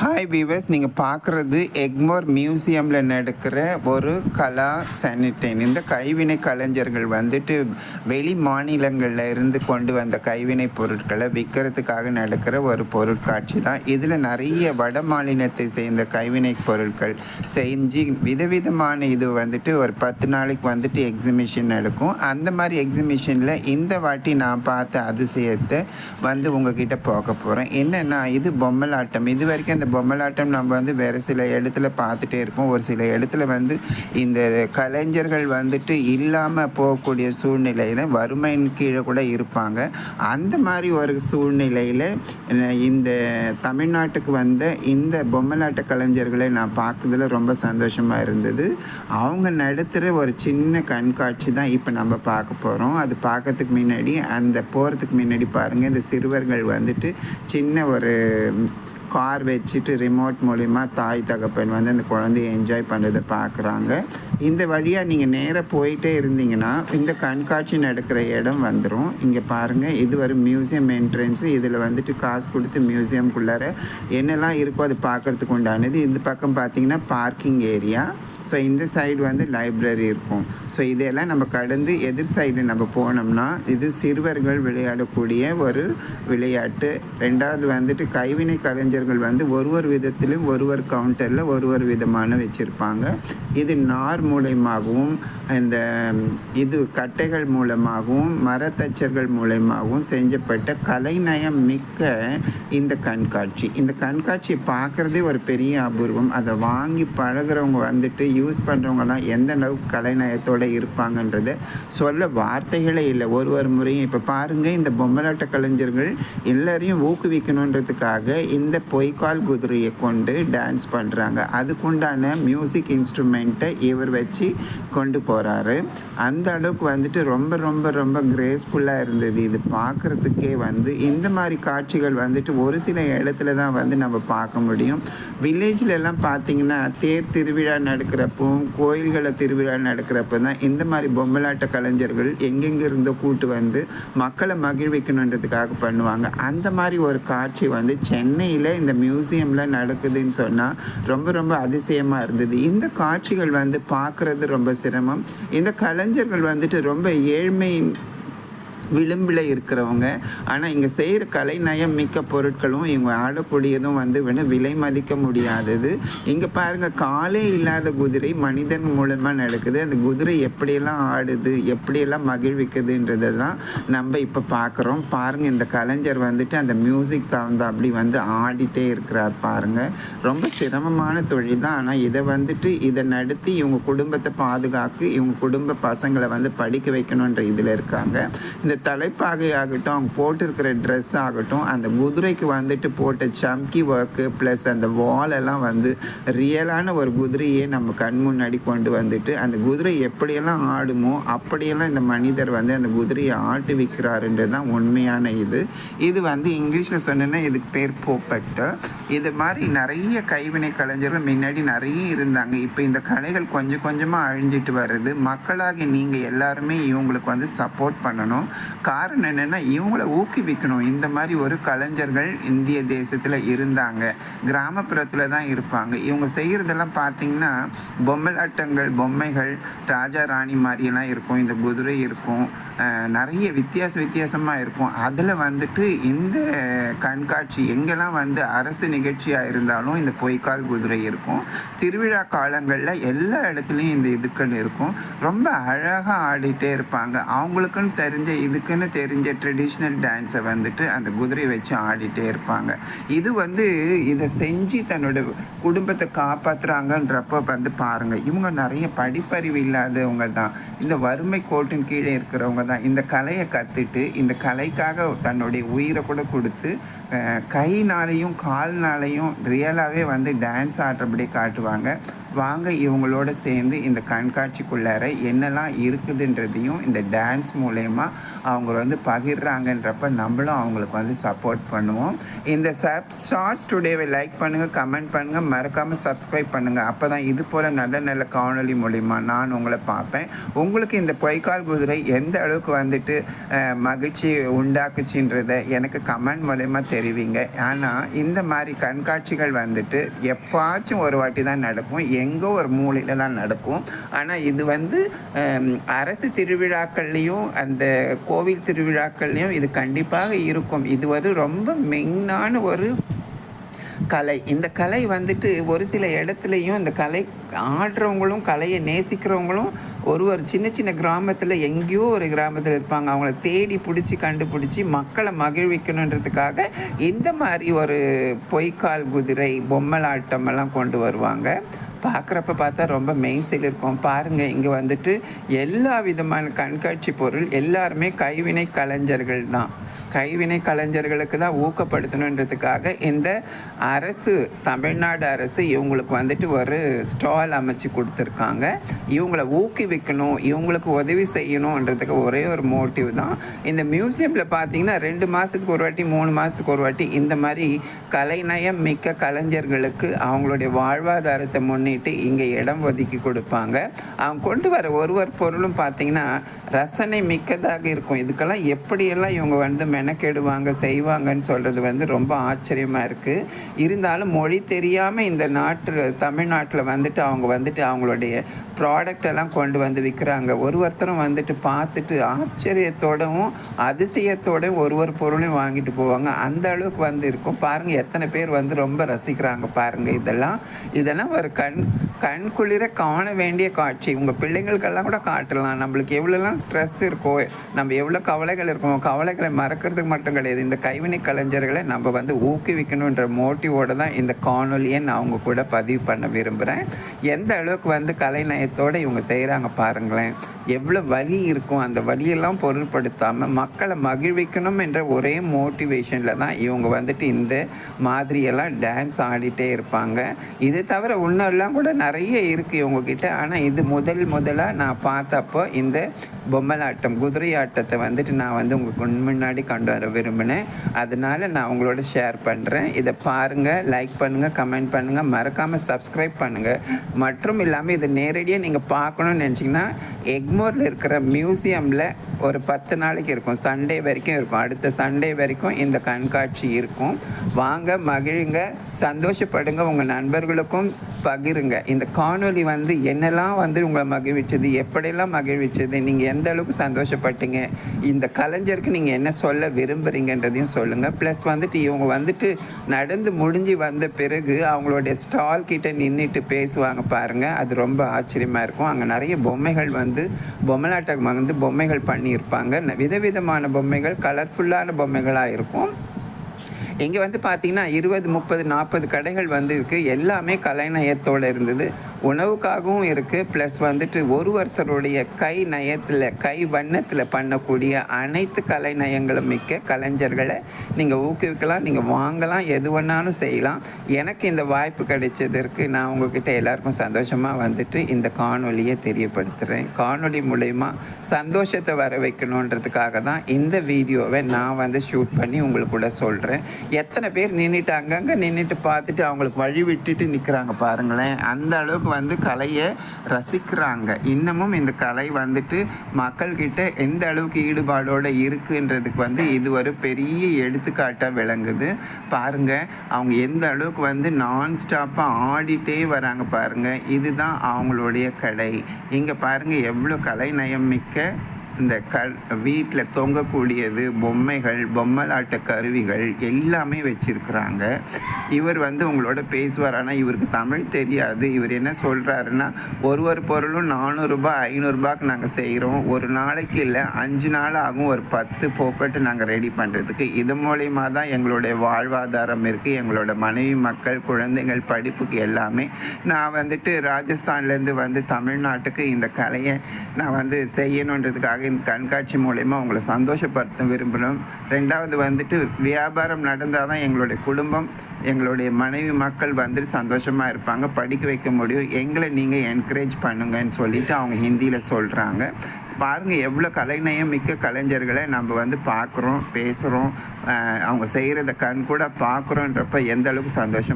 Hi viewers நீங்கள் பார்க்குறது எக்மோர் மியூசியமில் நடக்கிற ஒரு கலா சானிடைன் இந்த கைவினை கலைஞர்கள் வந்துட்டு வெளி மாநிலங்களில் இருந்து கொண்டு வந்த கைவினை பொருட்களை விற்கிறதுக்காக நடக்கிற ஒரு பொருட்காட்சி தான். இதில் நிறைய வட மாநிலத்தை சேர்ந்த கைவினை பொருட்கள் செஞ்சு விதவிதமான இது வந்துட்டு ஒரு பத்து நாளைக்கு வந்துட்டு எக்ஸிபிஷன் நடக்கும். அந்த மாதிரி எக்ஸிபிஷனில் இந்த வாட்டி நான் பார்த்த அதிசயத்தை வந்து உங்ககிட்ட போக போகிறேன் என்னென்னா இது பொம்மலாட்டம். இது வரைக்கும் அந்த பொம்மலாட்டம் நம்ம வந்து வேறு சில இடத்துல பார்த்துட்டே இருப்போம். ஒரு சில இடத்துல வந்து இந்த கலைஞர்கள் வந்துட்டு இல்லாமல் போகக்கூடிய சூழ்நிலையில் வறுமையின் கீழே கூட இருப்பாங்க. அந்த மாதிரி ஒரு சூழ்நிலையில் இந்த தமிழ்நாட்டுக்கு வந்த இந்த பொம்மலாட்ட கலைஞர்களை நான் பார்க்கறதுல ரொம்ப சந்தோஷமாக இருந்தது. அவங்க நடத்துகிற ஒரு சின்ன கண்காட்சி தான் இப்போ நம்ம பார்க்க போகிறோம் அது பார்க்கறதுக்கு முன்னாடி அந்த போகிறதுக்கு முன்னாடி பாருங்கள் இந்த சிறுவர்கள் வந்துட்டு சின்ன ஒரு கார் வச்சுட்டு ரிமோட் மூலிமா தாய் தகப்பன் வந்து அந்த குழந்தைய என்ஜாய் பண்ணுறதை பார்க்குறாங்க. இந்த வழியாக நீங்கள் நேராக போயிட்டே இருந்தீங்கன்னா இந்த கண்காட்சி நடக்கிற இடம் வந்துடும் இங்கே பாருங்கள் இது ஒரு மியூசியம் என்ட்ரன்ஸு இதில் வந்துட்டு காசு கொடுத்து மியூசியம்குள்ளார என்னெல்லாம் இருக்கோ அது பார்க்குறதுக்கு உண்டானது. இந்த பக்கம் பார்த்தீங்கன்னா பார்க்கிங் ஏரியா ஸோ இந்த சைடு வந்து லைப்ரரி இருக்கும். ஸோ இதெல்லாம் நம்ம கடந்து எதிர் சைடு நம்ம போனோம்னா இது சிறுவர்கள் விளையாடக்கூடிய ஒரு விளையாட்டு. ரெண்டாவது வந்துட்டு கைவினை கலைஞர்கள் வந்து ஒரு ஒரு விதத்திலும் ஒரு ஒரு கவுண்டரில் ஒரு ஒரு விதமான வச்சுருப்பாங்க. இது நார்மல் மூலயமாகவும் இந்த இது கட்டைகள் மூலமாகவும் மரத்தச்சர்கள் மூலயமாகவும் செஞ்சப்பட்ட கலைநயம் மிக்க இந்த கண்காட்சி. இந்த கண்காட்சியை பார்க்குறதே ஒரு பெரிய அபூர்வம். அதை வாங்கி பழகுறவங்க வந்துட்டு யூஸ் பண்ணுறவங்கலாம் எந்த அளவுக்கு கலைநயத்தோடு இருப்பாங்கன்றது சொல்ல வார்த்தைகளே இல்லை. ஒரு ஒரு முறையும் இப்போ பாருங்கள் இந்த பொம்மலாட்ட கலைஞர்கள் எல்லோரையும் ஊக்குவிக்கணுன்றதுக்காக இந்த பொய்க்கால் குதிரையை கொண்டு டான்ஸ் பண்ணுறாங்க அதுக்குண்டான மியூசிக் இன்ஸ்ட்ருமெண்ட்டை இவர் வச்சு கொண்டு போகிறாரு அந்த அளவுக்கு வந்துட்டு ரொம்ப ரொம்ப ரொம்ப கிரேஸ்ஃபுல்லாக இருந்தது. இது பார்க்குறதுக்கே வந்து இந்த மாதிரி காட்சிகள் வந்துட்டு ஒரு சில இடத்துல தான் வந்து நம்ம பார்க்க முடியும். வில்லேஜ்லலாம் பார்த்திங்கன்னா பார்த்தீங்கன்னா தேர் திருவிழா நடக்கிறப்பவும் கோயில்களை திருவிழா நடக்கிறப்ப தான் இந்த மாதிரி பொம்மலாட்ட கலைஞர்கள் எங்கெங்கே இருந்தோ கூட்டு வந்து மக்களை மகிழ்விக்கணுன்றதுக்காக பண்ணுவாங்க. அந்த மாதிரி ஒரு காட்சி வந்து சென்னையில் இந்த மியூசியமில் நடக்குதுன்னு சொன்னால் ரொம்ப ரொம்ப அதிசயமாக இருந்தது. இந்த காட்சிகள் வந்து பார்க்குறது ரொம்ப சிரமம். இந்த கலைஞர்கள் வந்துட்டு ரொம்ப ஏழ்மையின் விளிம்பில் இருக்கிறவங்க. ஆனால் இங்கே செய்கிற கலைநயம் மிக்க பொருட்களும் இவங்க ஆடக்கூடியதும் வந்து வேணும் விலை மதிக்க முடியாதது. இங்கே பாருங்கள் காலே இல்லாத குதிரை மனிதன் மூலமாக நடக்குது. அந்த குதிரை எப்படியெல்லாம் ஆடுது எப்படியெல்லாம் மகிழ்விக்குதுன்றதை தான் நம்ம இப்போ பார்க்குறோம் பாருங்கள் இந்த கலைஞர் வந்துட்டு அந்த மியூசிக் தகுந்த அப்படி வந்து ஆடிட்டே இருக்கிறார் பாருங்கள் ரொம்ப சிரமமான தொழில் தான். ஆனால் இதை வந்துட்டு இதை நடத்தி இவங்க குடும்பத்தை பாதுகாக்கு இவங்க குடும்ப பசங்களை வந்து படிக்க வைக்கணுன்ற இதில் இருக்காங்க. இந்த தலைப்பாகை ஆகட்டும் அவங்க போட்டிருக்கிற ட்ரெஸ் ஆகட்டும் அந்த குதிரைக்கு வந்துட்டு போட்ட சம்கி ஒர்க்கு ப்ளஸ் அந்த வாலெல்லாம் வந்து ரியலான ஒரு குதிரையே நம்ம கண் முன்னாடி கொண்டு வந்துட்டு அந்த குதிரை எப்படியெல்லாம் ஆடுமோ அப்படியெல்லாம் இந்த மனிதர் வந்து அந்த குதிரையை ஆட்டு விற்கிறாருன்றது தான் உண்மையான இது. இது வந்து இங்கிலீஷில் சொன்னேன்னா இதுக்கு பேர் போப்பட்ட. இது மாதிரி நிறைய கைவினை கலைஞர்கள் முன்னாடி நிறைய இருந்தாங்க. இப்போ இந்த கலைகள் கொஞ்சம் கொஞ்சமாக அழிஞ்சிட்டு வருது. மக்களாகி நீங்கள் எல்லாருமே இவங்களுக்கு வந்து சப்போர்ட் பண்ணணும். காரணம் என்னென்னா இவங்கள ஊக்குவிக்கணும். இந்த மாதிரி ஒரு கலைஞர்கள் இந்திய தேசத்தில் இருந்தாங்க. கிராமப்புறத்தில் தான் இருப்பாங்க. இவங்க செய்கிறதெல்லாம் பார்த்திங்கன்னா பொம்மலாட்டங்கள் பொம்மைகள் ராஜா ராணி மாதிரியெல்லாம் இருக்கும். இந்த குதிரை இருக்கும். நிறைய வித்தியாச வித்தியாசமாக இருக்கும். அதில் வந்துட்டு இந்த கண்காட்சி எங்கெல்லாம் வந்து அரசு நிகழ்ச்சியாக இருந்தாலும் இந்த பொய்க்கால் குதிரை இருக்கும். திருவிழா காலங்களில் எல்லா இடத்துலையும் இந்த இதுக்கள் இருக்கும். ரொம்ப அழகாக ஆடிட்டே இருப்பாங்க. அவங்களுக்குன்னு தெரிஞ்ச இதுக்குன்னு தெரிஞ்ச ட்ரெடிஷ்னல் டான்ஸை வந்துட்டு அந்த குதிரை வச்சு ஆடிட்டே இருப்பாங்க. இது வந்து இதை செஞ்சு தன்னோட குடும்பத்தை காப்பாற்றுறாங்கன்றப்ப வந்து பாருங்கள் இவங்க நிறைய படிப்பறிவு இல்லாதவங்க தான். இந்த வறுமை கோட்டின் கீழே இருக்கிறவங்க தான். இந்த கலையை கற்றுட்டு இந்த கலைக்காக தன்னுடைய உயிரை கூட கொடுத்து கைனாலையும் கால்னாலையும் ரியலாகவே வந்து டான்ஸ் ஆடுறபடி காட்டுவாங்க. வாங்க இவங்களோட சேர்ந்து இந்த கண்காட்சிக்குள்ளார என்னெல்லாம் இருக்குதுன்றதையும் இந்த டான்ஸ் மூலயமா அவங்க வந்து பகிர்றாங்கன்றப்ப நம்மளும் அவங்களுக்கு வந்து சப்போர்ட் பண்ணுவோம். இந்த சப் ஷார்ட்ஸ் டுடேவை லைக் பண்ணுங்கள் கமெண்ட் பண்ணுங்கள் மறக்காமல் சப்ஸ்கிரைப் பண்ணுங்கள் அப்போ தான் இது போல் நல்ல நல்ல காணொலி மூலிமா நான் உங்களை பார்ப்பேன். உங்களுக்கு இந்த பொய்க்கால் குதிரை எந்த அளவுக்கு வந்துட்டு மகிழ்ச்சி உண்டாக்குச்சுன்றதை எனக்கு கமெண்ட் மூலயமா தெரிவிங்க. ஆனால் இந்த மாதிரி கண்காட்சிகள் வந்துட்டு எப்பாச்சும் ஒரு வாட்டி தான் நடக்கும். எங்கோ ஒரு மூலையில் தான் நடக்கும். ஆனால் இது வந்து அரசு திருவிழாக்கள்லேயும் அந்த கோவில் திருவிழாக்கள்லேயும் இது கண்டிப்பாக இருக்கும். இது ஒரு ரொம்ப மெயினான ஒரு கலை. இந்த கலை வந்துட்டு ஒரு சில இடத்துலையும் இந்த கலை ஆடுறவங்களும் கலையை நேசிக்கிறவங்களும் ஒரு ஒரு சின்ன சின்ன கிராமத்தில் எங்கேயோ ஒரு கிராமத்தில் இருப்பாங்க. அவங்கள தேடி பிடிச்சி கண்டுபிடிச்சி மக்களை மகிழ்விக்கணுன்றதுக்காக இந்த மாதிரி ஒரு பொய்க்கால் குதிரை பொம்மலாட்டம் எல்லாம் கொண்டு வருவாங்க. பார்க்குறப்ப பார்த்தா ரொம்ப மெய்சில் இருக்கும். பாருங்கள் இங்கே வந்துட்டு எல்லா விதமான கண்காட்சி பொருள் எல்லாருமே கைவினை கலைஞர்கள் தான். கைவினை கலைஞர்களுக்கு தான் ஊக்கப்படுத்தணுன்றதுக்காக இந்த அரசு தமிழ்நாடு அரசு இவங்களுக்கு வந்துட்டு ஒரு ஸ்டால் அமைச்சு கொடுத்துருக்காங்க. இவங்கள ஊக்குவிக்கணும் இவங்களுக்கு உதவி செய்யணுன்றதுக்கு ஒரே ஒரு மோட்டிவ் தான். இந்த மியூசியமில் பார்த்தீங்கன்னா ரெண்டு மாதத்துக்கு ஒரு வாட்டி மூணு மாதத்துக்கு ஒரு வாட்டி இந்த மாதிரி கலைநயம் மிக்க கலைஞர்களுக்கு அவங்களுடைய வாழ்வாதாரத்தை முன்னிட்டு இங்கே இடம் ஒதுக்கி கொடுப்பாங்க. அவங்க கொண்டு வர ஒரு ஒரு பொருளும் பார்த்தீங்கன்னா ரசனை மிக்கதாக இருக்கும். இதுக்கெல்லாம் எப்படியெல்லாம் இவங்க வந்து மெனக்கெடுவாங்க செய்வாங்கன்னு சொல்கிறது வந்து ரொம்ப ஆச்சரியமாக இருக்குது இருந்தாலும் மொழி தெரியாமல் இந்த நாட்டு தமிழ்நாட்டில் வந்துட்டு அவங்க வந்துட்டு அவங்களுடைய ப்ராடக்ட் எல்லாம் கொண்டு வந்து விற்கிறாங்க ஒரு ஒருத்தரும் வந்துட்டு பார்த்துட்டு ஆச்சரியத்தோடவும் அதிசயத்தோடவும் ஒரு ஒரு பொருளையும் வாங்கிட்டு போவாங்க. அந்த அளவுக்கு வந்து இருக்கும். பாருங்கள் எத்தனை பேர் வந்து ரொம்ப ரசிக்கிறாங்க பாருங்கள் இதெல்லாம். இதெல்லாம் ஒரு கண் கண் குளிர காண வேண்டிய காட்சி. உங்கள் பிள்ளைங்களுக்கெல்லாம் கூட காட்டலாம். நம்மளுக்கு எவ்வளோலாம் ஸ்ட்ரெஸ் இருக்கோ நம்ம எவ்வளோ கவலைகள் இருக்கோ கவலைகளை மறக்கிறதுக்கு மட்டும் கிடையாது. இந்த கைவினை கலைஞர்களை நம்ம வந்து ஊக்குவிக்கணுன்ற மோட்டிவோட தான் இந்த காணொலியை நான் அவங்க கூட பதிவு பண்ண விரும்புகிறேன் எந்த அளவுக்கு வந்து கலைநயத்தோடு இவங்க செய்கிறாங்க பாருங்களேன். எவ்வளோ வலி இருக்கும் அந்த வழியெல்லாம் பொருட்படுத்தாமல் மக்களை மகிழ்விக்கணும் என்ற ஒரே மோட்டிவேஷனில் தான் இவங்க வந்துட்டு இந்த மாதிரியெல்லாம் டான்ஸ் ஆடிட்டே இருப்பாங்க. இது தவிர இன்னும் கூட நிறைய இருக்குது இவங்கக்கிட்ட ஆனால் இது முதல் முதலாக நான் பார்த்தப்போ இந்த பொம்மலாட்டம் குதிரை ஆட்டத்தை வந்துட்டு நான் வந்து உங்களுக்கு முன்னாடி கொண்டு வர விரும்பினேன். அதனால நான் உங்களோட ஷேர் பண்ணுறேன் இதை பாருங்கள் லைக் பண்ணுங்கள் கமெண்ட் பண்ணுங்கள் மறக்காமல் சப்ஸ்கிரைப் பண்ணுங்கள் மற்றும் இல்லாமல் இது நேரடியாக நீங்கள் பார்க்கணும்னு நினச்சிங்கன்னா எக்மோரில் இருக்கிற மியூசியமில் ஒரு பத்து நாளைக்கு இருக்கும். சண்டே வரைக்கும் இருக்கும். அடுத்த சண்டே வரைக்கும் இந்த கண்காட்சி இருக்கும். வாங்க மகிழுங்க சந்தோஷப்படுங்க. உங்கள் நண்பர்களுக்கும் பகிருங்க. இந்த காணொளி வந்து என்னெல்லாம் வந்து உங்களை மகிழ்விச்சது எப்படியெல்லாம் மகிழ்விச்சது நீங்கள் எந்த அளவுக்கு சந்தோஷப்பட்டீங்க இந்த கலைஞருக்கு நீங்கள் என்ன சொல்ல விரும்புகிறீங்கன்றதையும் சொல்லுங்கள் ப்ளஸ் வந்துட்டு இவங்க வந்துட்டு நடந்து முடிஞ்சு வந்த பிறகு அவங்களுடைய ஸ்டால் கிட்ட நின்றுட்டு பேசுவாங்க பாருங்கள் அது ரொம்ப ஆச்சரியமாக இருக்கும். அங்கே நிறைய பொம்மைகள் வந்து பொம்மலாட்டம் வந்து பொம்மைகள் பண்ணி பண்ணியிருப்பாங்க. விதவிதமான பொம்மைகள் கலர்ஃபுல்லான பொம்மைகளாக இருக்கும். இங்கே வந்து பார்த்திங்கன்னா இருபது முப்பது நாற்பது கடைகள் வந்து இருக்குது எல்லாமே கலைநயத்தோடு இருந்தது. உணவுக்காகவும் இருக்குது ப்ளஸ் வந்துட்டு ஒரு ஒருத்தருடைய கை நயத்தில் கை வண்ணத்தில் பண்ணக்கூடிய அனைத்து கலை நயங்களும் மிக்க கலைஞர்களை நீங்கள் ஊக்குவிக்கலாம் நீங்கள் வாங்கலாம் எது வேணாலும் செய்யலாம். எனக்கு இந்த வாய்ப்பு கிடைச்சதற்கு நான் உங்ககிட்ட எல்லாருக்கும் சந்தோஷமாக வந்துட்டு இந்த காணொலியை தெரியப்படுத்துகிறேன் காணொலி மூலயமா சந்தோஷத்தை வர வைக்கணுன்றதுக்காக தான் இந்த வீடியோவை நான் வந்து ஷூட் பண்ணி உங்களுக்கு கூட சொல்கிறேன் எத்தனை பேர் நின்றுட்டு அங்கங்கே நின்றுட்டு பார்த்துட்டு அவங்களுக்கு வழி விட்டுட்டு நிற்கிறாங்க பாருங்களேன். அந்த அளவுக்கு வந்து கலையை ரசிக்கிறாங்க. இன்னமும் இந்த கலை வந்துட்டு மக்கள்கிட்ட எந்த அளவுக்கு ஈடுபாடோடு இருக்குன்றதுக்கு வந்து இது ஒரு பெரிய எடுத்துக்காட்டாக விளங்குது. பாருங்கள் அவங்க எந்த அளவுக்கு வந்து நான் ஸ்டாப்பாக ஆடிட்டே வராங்க பாருங்கள் இதுதான் அவங்களுடைய கடை இங்கே பாருங்கள் எவ்வளோ கலை நயம் மிக்க இந்த க வீட்டில் தொங்கக்கூடியது பொம்மைகள் பொம்மலாட்ட கருவிகள் எல்லாமே வச்சுருக்குறாங்க. இவர் வந்து உங்களோட பேசுவார். ஆனால் இவருக்கு தமிழ் தெரியாது. இவர் என்ன சொல்கிறாருன்னா ஒரு ஒரு பொருளும் நானூறுரூபா ஐநூறுரூபாக்கு நாங்கள் செய்கிறோம் ஒரு நாளைக்கு இல்லை அஞ்சு நாள் ஆகும். ஒரு பத்து போப்பட்டு நாங்கள் ரெடி பண்ணுறதுக்கு இது மூலயமா தான் எங்களுடைய வாழ்வாதாரம் இருக்குது எங்களோட மனைவி மக்கள் குழந்தைகள் படிப்புக்கு எல்லாமே. நான் வந்துட்டு ராஜஸ்தான்லேருந்து வந்து தமிழ்நாட்டுக்கு இந்த கலையை நான் வந்து செய்யணுன்றதுக்காக கண்காட்சி மூலயமா உங்களை சந்தோஷப்படுத்த விரும்புகிறோம். ரெண்டாவது வந்துட்டு வியாபாரம் நடந்தால் தான் எங்களுடைய குடும்பம் எங்களுடைய மனைவி மக்கள் வந்துட்டு சந்தோஷமாக இருப்பாங்க. படிக்க வைக்க முடியும். எங்களை நீங்கள் என்கரேஜ் பண்ணுங்கன்னு சொல்லிட்டு அவங்க ஹிந்தியில் சொல்கிறாங்க பாருங்கள் எவ்வளோ கலைநயம் மிக்க கலைஞர்களை நம்ம வந்து பார்க்குறோம் பேசுகிறோம் அவங்க செய்கிறத கண் கூட பார்க்குறோன்றப்ப எந்த அளவுக்கு சந்தோஷம்